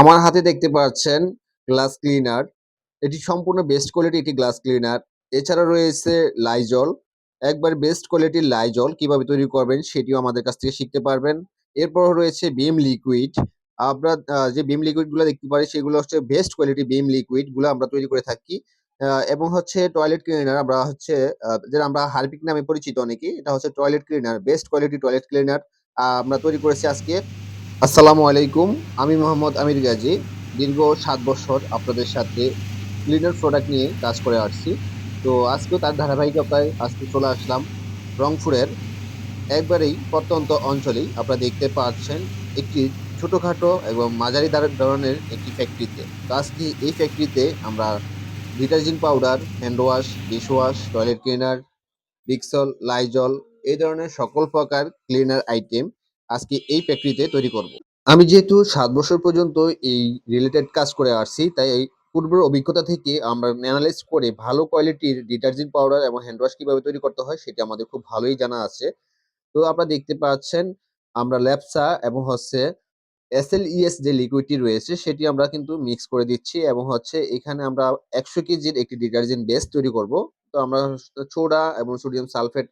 আমার হাতে দেখতে পাচ্ছেন গ্লাস ক্লিনার এটি সম্পূর্ণ বেস্ট কোয়ালিটি একটি গ্লাস ক্লিনার এছাড়া রয়েছে লাইজল একবার বেস্ট কোয়ালিটির লাইজল কীভাবে তৈরি করবেন সেটিও আমাদের কাছ থেকে শিখতে পারবেন। এরপর রয়েছে বিম লিকুইড আমরা যে বিম লিকুইডগুলো দেখতে পারি সেগুলো হচ্ছে বেস্ট কোয়ালিটি বিম লিকুইডগুলো আমরা তৈরি করে থাকি। এবং হচ্ছে টয়লেট ক্লিনার আমরা হচ্ছে যেটা আমরা হারপিক নামে পরিচিত অনেকেই, এটা হচ্ছে toilet cleaner best quality toilet cleaner আমরা তৈরি করেছি আজকে। আসসালামু আলাইকুম, আমি মোহাম্মদ আমির গাজী দীর্ঘ সাত বছর আপনাদের সাথে ক্লিনার প্রোডাক্ট নিয়ে কাজ করে আসছি। তো আজকেও তার ধারাবাহিকতায় আজকে চলে আসলাম রংপুরের একবারেই প্রত্যন্ত অঞ্চলেই। আপনারা দেখতে পাচ্ছেন একটি ছোটোখাটো এবং মাঝারি ধরনের একটি ফ্যাক্টরিতে তো আজকে এই ফ্যাক্টরিতে আমরা detergent powder hand wash dish wash toilet cleaner Vixol Lysol এই ধরনের সকল প্রকার ক্লিনার আইটেম আজকে এই ফ্যাক্টরিতে তৈরি করব। আমি যেহেতু সাত বছর পর্যন্ত এই রিলেটেড কাজ করে আসছি, তাই এই পূর্বের অভিজ্ঞতা থেকে আমরা অ্যানালাইজ করে ভালো কোয়ালিটির ডিটারজেন্ট পাউডার এবং হ্যান্ড ওয়াশ কীভাবে তৈরি করতে হয়, সেটা আমাদের খুব ভালোই জানা আছে। তো আপনারা দেখতে পাচ্ছেন, আমরা ল্যাপসা এবং হচ্ছে এসএলইএস যে লিকুইডটি রয়েছে, সেটি আমরা কিন্তু মিক্স করে দিচ্ছি এবং হচ্ছে এখানে আমরা একশো কেজির একটি ডিটারজেন্ট বেস তৈরি করব। তো আমরা সোডা এবং সোডিয়াম সালফেট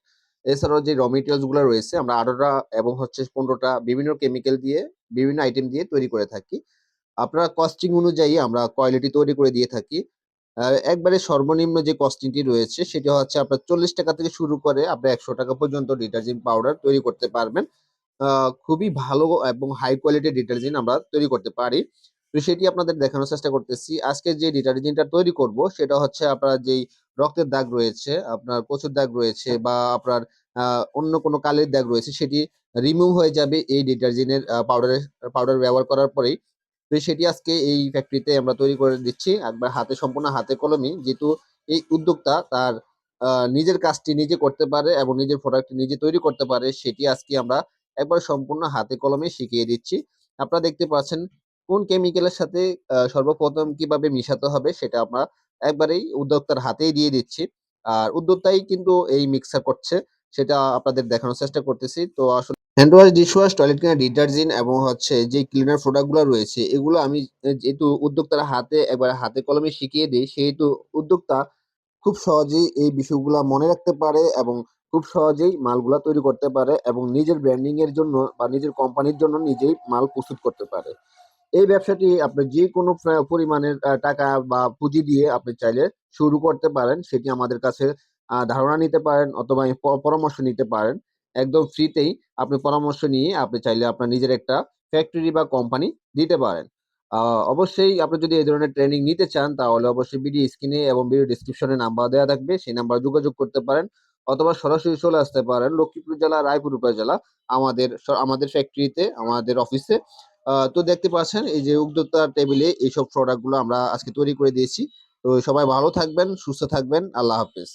এছাড়াও যে র মেটেরিয়ালসগুলো রয়েছে, আমরা আঠারোটা এবং হচ্ছে পনেরোটা বিভিন্ন কেমিক্যাল দিয়ে, বিভিন্ন আইটেম দিয়ে তৈরি করে থাকি। আপনার কস্টিং অনুযায়ী আমরা কোয়ালিটি তৈরি করে দিয়ে থাকি। একবারে সর্বনিম্ন যে কস্টিংটি রয়েছে, সেটা হচ্ছে আপনার চল্লিশ টাকা থেকে শুরু করে আপনি একশো টাকা পর্যন্ত ডিটারজেন্ট পাউডার তৈরি করতে পারবেন। খুবই ভালো এবং হাই কোয়ালিটির ডিটারজেন্ট আমরা তৈরি করতে পারি। তো সেটি আপনাদের দেখানোর চেষ্টা করতেছি। আজকে যে ডিটারজেন্টটা তৈরি করব, সেটা হচ্ছে আপনার যেই রক্তের দাগ রয়েছে, আপনার প্রচুর দাগ রয়েছে বা আপনার অন্য কোনো কালের দাগ রয়েছে, সেটি রিমুভ হয়ে যাবে এই ডিটারজেন্টের পাউডারের পাউডার ব্যবহার করার পরেই। তো সেটি আজকে এই ফ্যাক্টরিতে আমরা তৈরি করে দিচ্ছি। একবার হাতে, সম্পূর্ণ হাতে কলমই যেহেতু এই উদ্যোক্তা তার নিজের কাজটি নিজে করতে পারে এবং নিজের প্রোডাক্ট নিজে তৈরি করতে পারে, সেটি আজকে আমরা একবার সম্পূর্ণ হাতে কলমে শিখিয়ে দিচ্ছি। আপনারা দেখতে পাচ্ছেন কোন কেমিক্যালের সাথে সর্বপ্রথম কীভাবে মিশাতে হবে সেটা আমরা একবারেই উদ্যোক্তার হাতেই দিয়ে দিচ্ছি। আর উদ্যোক্তাই কিন্তু এই মিক্সার করছে, সেটা আপনাদের দেখানোর চেষ্টা করতেছি। তো আসলে hand wash dish wash toilet cleaner detergent এবং হচ্ছে যে ক্লিনার প্রোডাক্টগুলো রয়েছে, এগুলো আমি যেহেতু উদ্যোক্তার হাতে, একবার হাতে কলমে শিখিয়ে দিই, সেহেতু উদ্যোক্তা খুব সহজেই এই বিষয়গুলা মনে রাখতে পারে এবং খুব সহজেই মালগুলা তৈরি করতে পারে এবং নিজের ব্র্যান্ডিং এর জন্য বা নিজের কোম্পানির জন্য নিজেই মাল প্রস্তুত করতে পারে। এই ব্যবসাটি আপনি যে কোনো পরিমাণের টাকা বা পুঁজি দিয়ে আপনি চাইলে শুরু করতে পারেন। সেটি আমাদের কাছে ধারণা নিতে পারেন অথবা পরামর্শ নিতে পারেন। একদম ফ্রিতেই আপনি পরামর্শ নিয়ে আপনি চাইলে আপনার নিজের একটা ফ্যাক্টরি বা কোম্পানি দিতে পারেন। অবশ্যই আপনি যদি এই ধরনের ট্রেনিং নিতে চান তাহলে অবশ্যই ভিডিও স্ক্রিনে এবং ভিডিও ডিসক্রিপশনে নাম্বার দেওয়া থাকবে। সেই নাম্বারে যোগাযোগ করতে পারেন অথবা সরাসরি চলে আসতে পারেন। লক্ষ্মীপুর জেলা, রায়পুর উপজেলা, আমাদের আমাদের ফ্যাক্টরিতে, আমাদের অফিসে। তো দেখতে পাচ্ছেন, এই যে উদ্যোক্তার টেবিলে এইসব প্রোডাক্টগুলো আমরা আজকে তৈরি করে দিয়েছি। তো সবাই ভালো থাকবেন, সুস্থ থাকবেন, আল্লাহ হাফেজ।